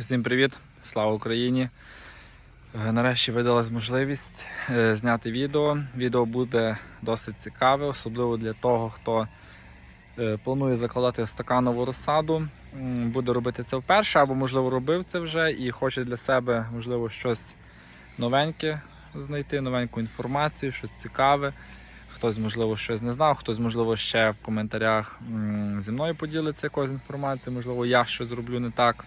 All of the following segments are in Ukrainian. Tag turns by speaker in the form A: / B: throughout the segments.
A: Усім привіт! Слава Україні! Е, Нарешті видалась можливість е, зняти відео. Відео буде досить цікаве, особливо для того, хто е, планує закладати стаканову розсаду. Буде робити це вперше, або, можливо, робив це вже і хоче для себе, можливо, щось новеньке знайти, новеньку інформацію, щось цікаве. Хтось, можливо, щось не знав, хтось, можливо, ще в коментарях зі мною поділиться якоюсь інформацією, можливо, я щось зроблю не так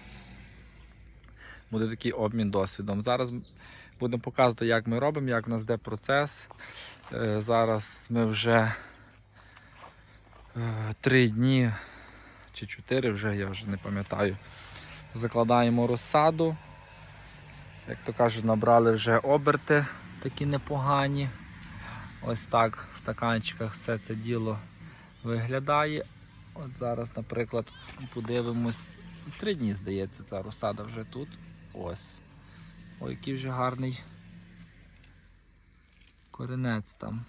A: буде такий обмін досвідом. Зараз будемо показувати, як ми робимо, як в нас йде процес. Е, Зараз ми вже е, три дні чи чотири вже, я вже не пам'ятаю. Закладаємо розсаду. Як то кажуть, набрали вже оберти такі непогані. Ось так в стаканчиках все це діло виглядає. От зараз, наприклад, подивимось. Три дні, здається, ця розсада вже тут. Ось. Ой, який вже гарний коренець там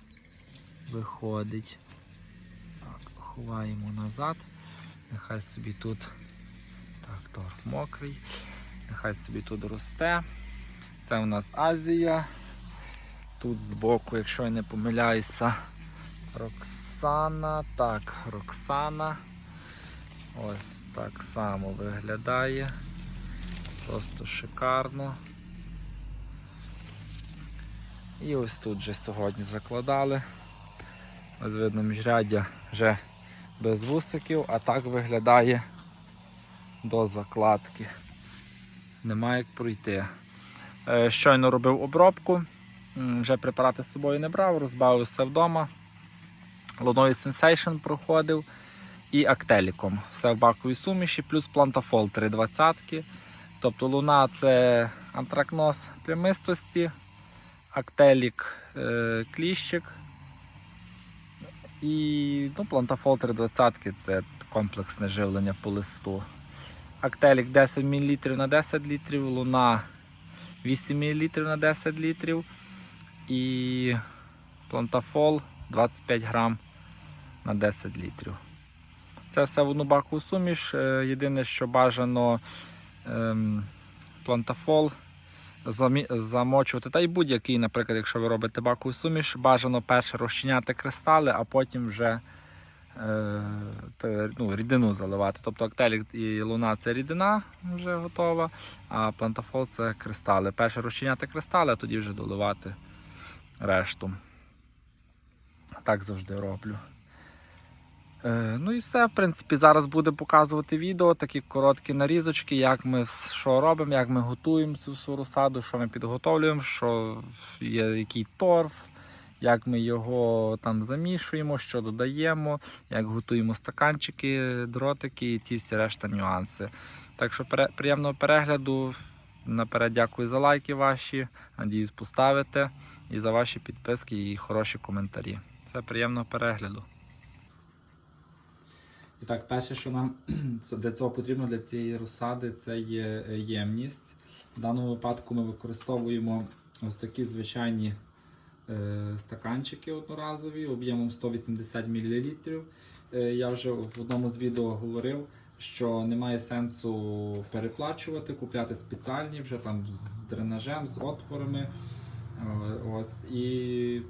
A: виходить. Так, ховаємо назад. Нехай собі тут так, торф мокрий. Нехай собі тут росте. Це у нас Азія. Тут збоку, якщо я не помиляюся, Роксана. Так, Роксана. Ось так само виглядає. Просто шикарно. І ось тут вже сьогодні закладали. Ось видно міжряддя вже без вусиків, а так виглядає до закладки. Нема як пройти. Е, Щойно робив обробку, вже препарати з собою не брав, розбавив все вдома. Луною Sensation проходив і актеліком. Все в баковій суміші, плюс плантафол 320. Тобто луна це антракноз прямистості, актелік е, кліщик. І ну, плантафол 320 це комплексне живлення по листу. Актелік 10 мл на 10 літрів, луна 8 мл на 10 літрів. І плантафол 25 грам на 10 літрів. Це все в одну бакову суміш. Е, Єдине, що бажано плантафол замочувати. Та й будь-який, наприклад, якщо ви робите бакову суміш, бажано перше розчиняти кристали, а потім вже е, ну, рідину заливати. Тобто актелік і луна це рідина вже готова, а плантафол це кристали. Перше розчиняти кристали, а тоді вже доливати решту. Так завжди роблю. Е, Ну і все, в принципі, зараз буде показувати відео, такі короткі нарізочки, як ми що робимо, як ми готуємо цю всю розсаду, що ми підготовлюємо, що є який торф, як ми його там замішуємо, що додаємо, як готуємо стаканчики, дротики і ті всі решта нюанси. Так що приємного перегляду. Наперед дякую за лайки ваші. Надіюсь, поставите і за ваші підписки і хороші коментарі. Це приємного перегляду. Так, перше, що нам для цього потрібно для цієї розсади, це є е, ємність. В даному випадку ми використовуємо ось такі звичайні е, стаканчики одноразові об'ємом 180 мл. Е, я вже в одному з відео говорив, що немає сенсу переплачувати, купляти спеціальні вже там з дренажем, з отворами. Е, Ось. І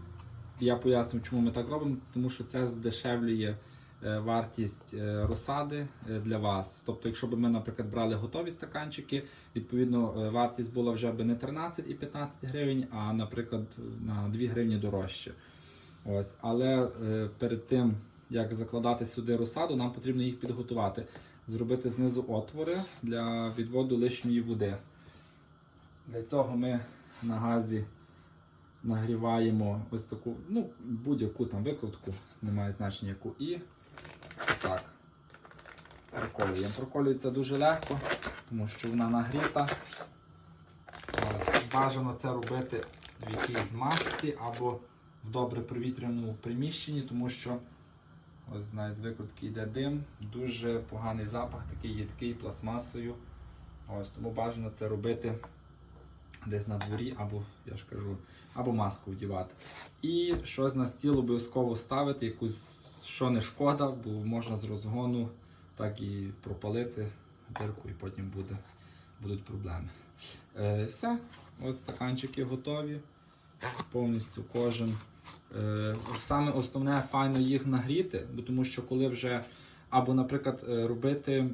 A: я поясню, чому ми так робимо, тому що це здешевлює вартість е, розсади е, для вас. Тобто, якщо б ми, наприклад, брали готові стаканчики, відповідно е, вартість була вже б не 13 і 15 гривень, а, наприклад, на 2 гривні дорожче. Ось. Але е, перед тим, як закладати сюди розсаду, нам потрібно їх підготувати, зробити знизу отвори для відводу лишньої води. Для цього ми на газі нагріваємо ось таку, ну, будь-яку там викрутку, немає значення яку, і так. Проколюємо. Проколюється дуже легко, тому що вона нагріта. Бажано це робити в якійсь масці або в добре провітряному приміщенні, тому що ось навіть з викрутки йде дим, дуже поганий запах, такий їдкий пластмасою. Ось, тому бажано це робити десь на дворі, або, я ж кажу, або маску вдівати. І щось на стіл обов'язково ставити, якусь, що не шкода, бо можна з розгону так і пропалити дирку, і потім буде будуть проблеми. Е, все, ось стаканчики готові. Повністю кожен. Е, саме основне файно їх нагріти, бо тому що коли вже. Або, наприклад, е, робити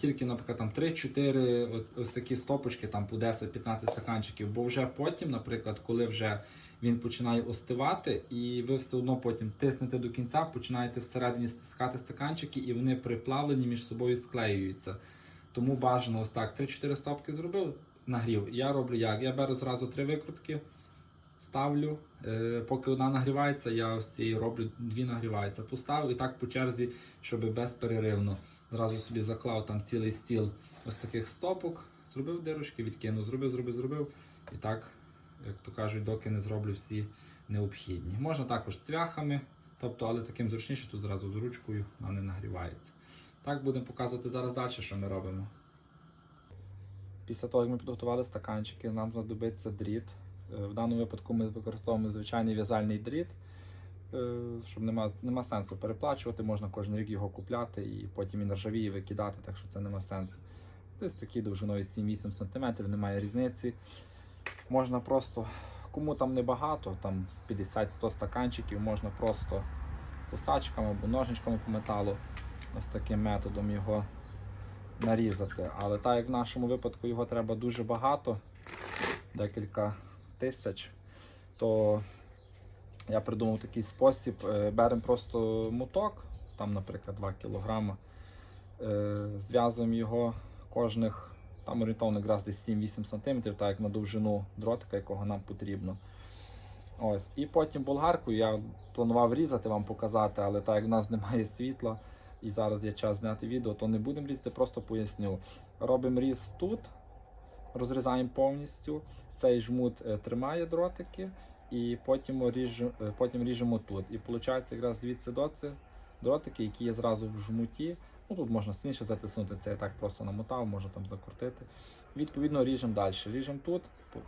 A: тільки, наприклад, там 3-4 ось, ось такі стопочки, там по 10-15 стаканчиків, бо вже потім, наприклад, коли вже він починає остивати, і ви все одно потім тиснете до кінця, починаєте всередині стискати стаканчики, і вони приплавлені між собою склеюються. Тому бажано ось так: 3-4 стопки зробив, нагрів. Я роблю як? Я беру зразу три викрутки, ставлю. Е, поки одна нагрівається, я ось цієї роблю, дві нагріваються. Поставив і так по черзі, щоб безперервно. Зразу собі заклав там цілий стіл ось таких стопок, зробив дирочки, відкинув, зробив, зробив, зробив. І так, як то кажуть, доки не зроблю всі необхідні. Можна також цвяхами, тобто, але таким зручніше, тут зразу з ручкою вона не нагрівається. Так будемо показувати зараз далі, що ми робимо. Після того, як ми підготували стаканчики, нам знадобиться дріт. Е, В даному випадку ми використовуємо звичайний в'язальний дріт, е, щоб нема, нема сенсу переплачувати, можна кожен рік його купляти і потім він ржавіє викидати, так що це нема сенсу. Десь такий довжиною 7-8 см, немає різниці. Можна просто, кому там небагато, там 50-100 стаканчиків, можна просто кусачками або ножничками по металу ось таким методом його нарізати. Але так як в нашому випадку його треба дуже багато, декілька тисяч, то я придумав такий спосіб. Е, Беремо просто моток, там, наприклад, 2 кг, зв'язуємо його кожних там орієнтовно якраз десь 7-8 см, так як на довжину дротика, якого нам потрібно. Ось. І потім болгаркою я планував різати вам показати, але так як в нас немає світла і зараз є час зняти відео, то не будемо різати, просто поясню. Робимо різ тут, розрізаємо повністю. Цей жмут е, тримає дротики, і потім, ріжемо, потім ріжемо тут. І виходить якраз звідси доці дротики, які є зразу в жмуті. Ну, тут можна сильніше затиснути, це я так просто намотав, можна там закрутити. Відповідно, ріжемо далі. Ріжемо тут,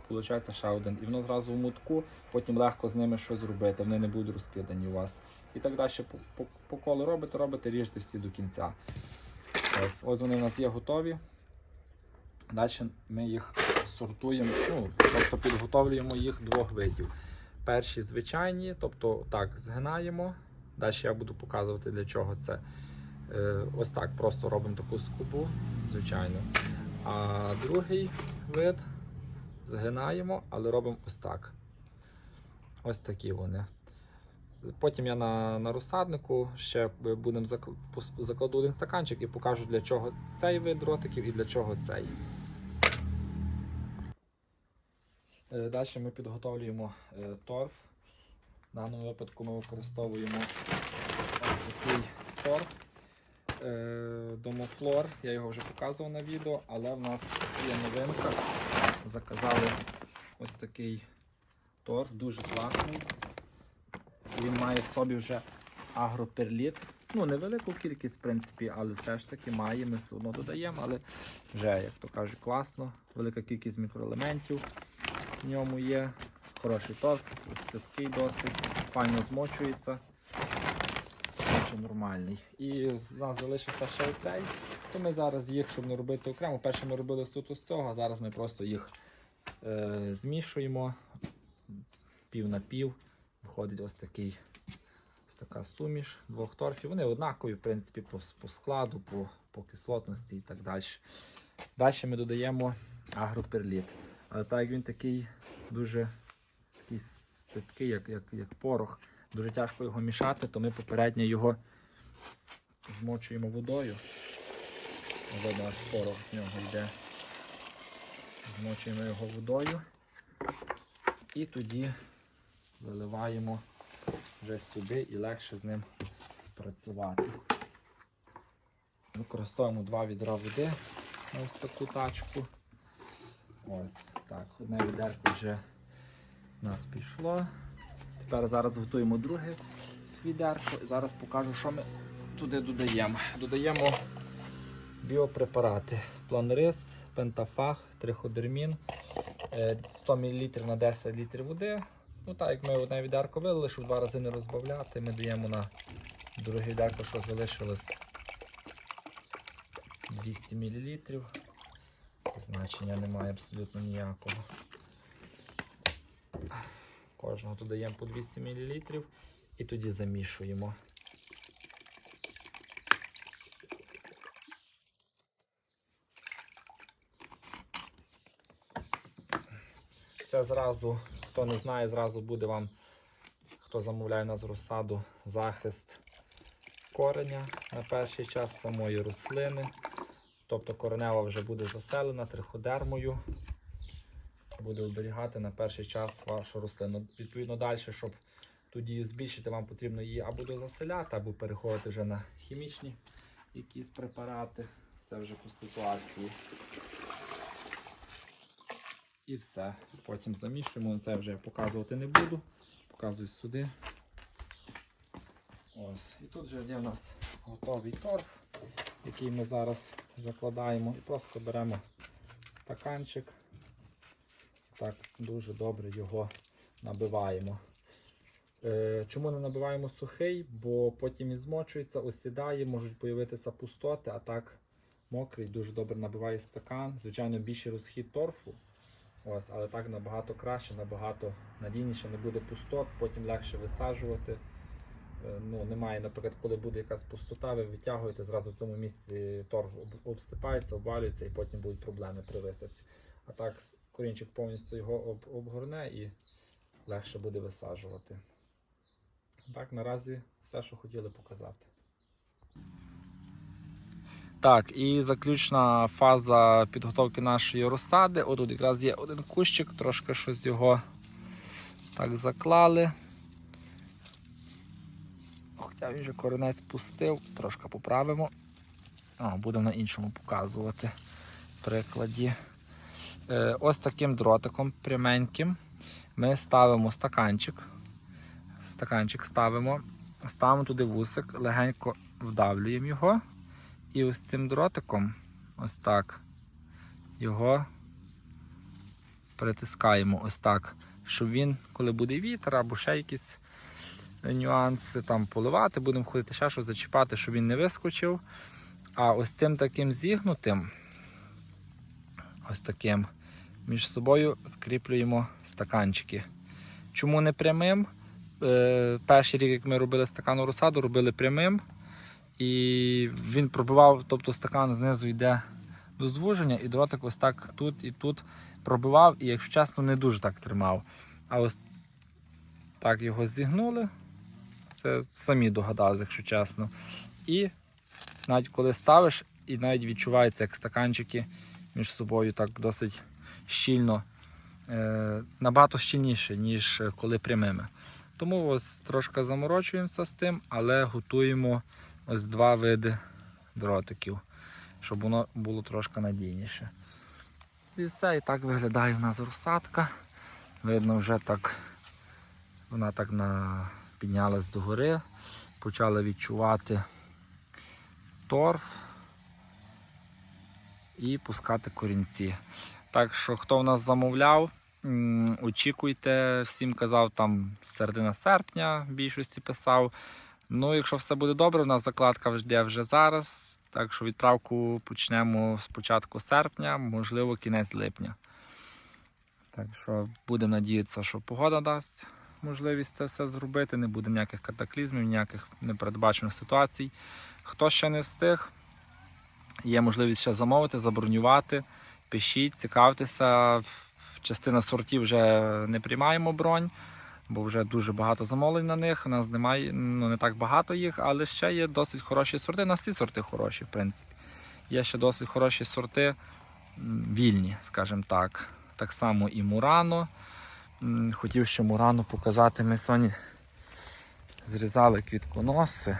A: виходить ще один. І воно зразу в мутку, потім легко з ними щось зробити, вони не будуть розкидані у вас. І так далі по, по, по колу робите, робите, ріжте всі до кінця. Ось, ось вони у нас є готові. Далі ми їх сортуємо, ну, тобто підготовлюємо їх двох видів. Перші звичайні, тобто так, згинаємо. Далі я буду показувати для чого це. Е, Ось так, просто робимо таку скобу, звичайно. А другий вид згинаємо, але робимо ось так. Ось такі вони. Потім я на, на розсаднику ще будемо закл- закладу один стаканчик і покажу, для чого цей вид дротиків і для чого цей. Далі ми підготовлюємо е, торф. В даному випадку ми використовуємо ось такий торф. Е, Домофлор, я його вже показував на відео, але в нас є новинка. Заказали ось такий торф, дуже класний. Він має в собі вже агроперліт. Ну, невелику кількість, в принципі, але все ж таки має, ми все одно додаємо, але вже, як то кажуть, класно. Велика кількість мікроелементів в ньому є. Хороший торф, сипкий досить, файно змочується. Дуже нормальний. І в нас залишився ще оцей. То ми зараз їх, щоб не робити окремо. Перше ми робили суто з цього, а зараз ми просто їх е, змішуємо пів на пів. Виходить ось такий ось така суміш двох торфів. Вони однакові, в принципі, по, по складу, по, по кислотності і так далі. Далі ми додаємо агроперліт. Але так як він такий дуже такий як, як, як порох, дуже тяжко його мішати, то ми попередньо його змочуємо водою. Видно, аж порох з нього йде. Змочуємо його водою. І тоді виливаємо вже сюди і легше з ним працювати. Використовуємо два відра води на ось таку тачку. Ось так, одне відерко вже в нас пішло. Тепер зараз готуємо друге відерко. Зараз покажу, що ми туди додаємо. Додаємо біопрепарати. Планрис, пентафаг, триходермін, е, 100 мл на 10 літрів води. Ну так, як ми одне відерко вилили, щоб два рази не розбавляти, ми даємо на друге відерко, що залишилось 200 мл. Значення немає абсолютно ніякого. Кожного додаємо по 200 мл і тоді замішуємо. Це зразу, хто не знає, зразу буде вам, хто замовляє нас розсаду, захист кореня на перший час самої рослини. Тобто коренева вже буде заселена триходермою. Буде оберігати на перший час вашу рослину. Відповідно, далі, щоб ту дію збільшити, вам потрібно її або дозаселяти, або переходити вже на хімічні якісь препарати. Це вже по ситуації. І все. Потім замішуємо. Це вже я показувати не буду. Показую сюди. Ось. І тут вже є в нас готовий торф, який ми зараз закладаємо. І просто беремо стаканчик. Так, дуже добре його набиваємо. Е, чому не набиваємо сухий? Бо потім він змочується, осідає, можуть появитися пустоти, а так мокрий дуже добре набиває стакан. Звичайно, більший розхід торфу. Ось, але так набагато краще, набагато надійніше, не буде пустот, потім легше висаджувати. Е, Ну, немає, наприклад, коли буде якась пустота, ви витягуєте, зразу в цьому місці торф обсипається, обвалюється і потім будуть проблеми при висадці. А так корінчик повністю його об- обгорне і легше буде висаджувати. Так, наразі все, що хотіли показати. Так, і заключна фаза підготовки нашої розсади. Отут якраз є один кущик, трошки щось його так заклали. Хоча він вже коренець пустив, трошки поправимо. О, будемо на іншому показувати прикладі. Е, ось таким дротиком пряменьким ми ставимо стаканчик. Стаканчик ставимо, ставимо туди вусик, легенько вдавлюємо його. І ось цим дротиком, ось так, його притискаємо ось так, щоб він, коли буде вітер або ще якісь нюанси, там поливати, будемо ходити ще щось зачіпати, щоб він не вискочив. А ось тим таким зігнутим, ось таким, між собою скріплюємо стаканчики. Чому не прямим? Е, перший рік, як ми робили стакану розсаду, робили прямим. І він пробивав, тобто стакан знизу йде до звуження, і дротик ось так тут і тут пробивав, і, якщо чесно, не дуже так тримав. А ось так його зігнули. Це самі догадались, якщо чесно. І навіть коли ставиш, і навіть відчувається, як стаканчики між собою так досить щільно, е, набагато щільніше, ніж коли прямими. Тому ось трошки заморочуємося з тим, але готуємо ось два види дротиків, щоб воно було трошки надійніше. І все, і так виглядає в нас розсадка. Видно, вже так вона так на... піднялась догори, почала відчувати торф і пускати корінці. Так що, хто в нас замовляв, очікуйте, всім казав там середина серпня, в більшості писав. Ну, якщо все буде добре, у нас закладка жде вже зараз. Так що відправку почнемо з початку серпня, можливо, кінець липня. Так що будемо надіятися, що погода дасть можливість це все зробити. Не буде ніяких катаклізмів, ніяких непередбачених ситуацій. Хто ще не встиг, є можливість ще замовити, забронювати. Пишіть, цікавтеся. Частина сортів вже не приймаємо бронь бо вже дуже багато замовлень на них. У нас немає, ну не так багато їх, але ще є досить хороші сорти. У нас всі сорти хороші, в принципі. Є ще досить хороші сорти вільні, скажімо так. Так само і Мурано. Хотів ще Мурано показати. Ми сьогодні зрізали квітконоси.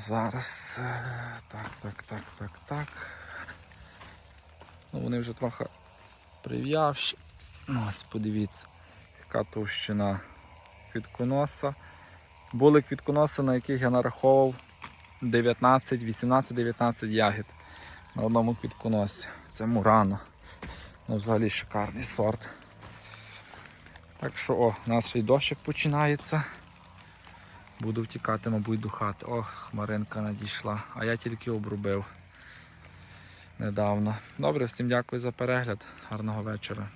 A: Зараз е, так, так, так, так, так. Ну, вони вже трохи прив'явші. Ну, ось подивіться, яка товщина квітконоса. Були квітконоси, на яких я нараховував 19, 18, 19 ягід на одному квітконосі. Це Мурано. Ну, взагалі шикарний сорт. Так що, о, у нас ще й дощик починається. Буду втікати, мабуть, до хати. Ох, хмаринка надійшла, а я тільки обрубив недавно. Добре, всім дякую за перегляд. Гарного вечора.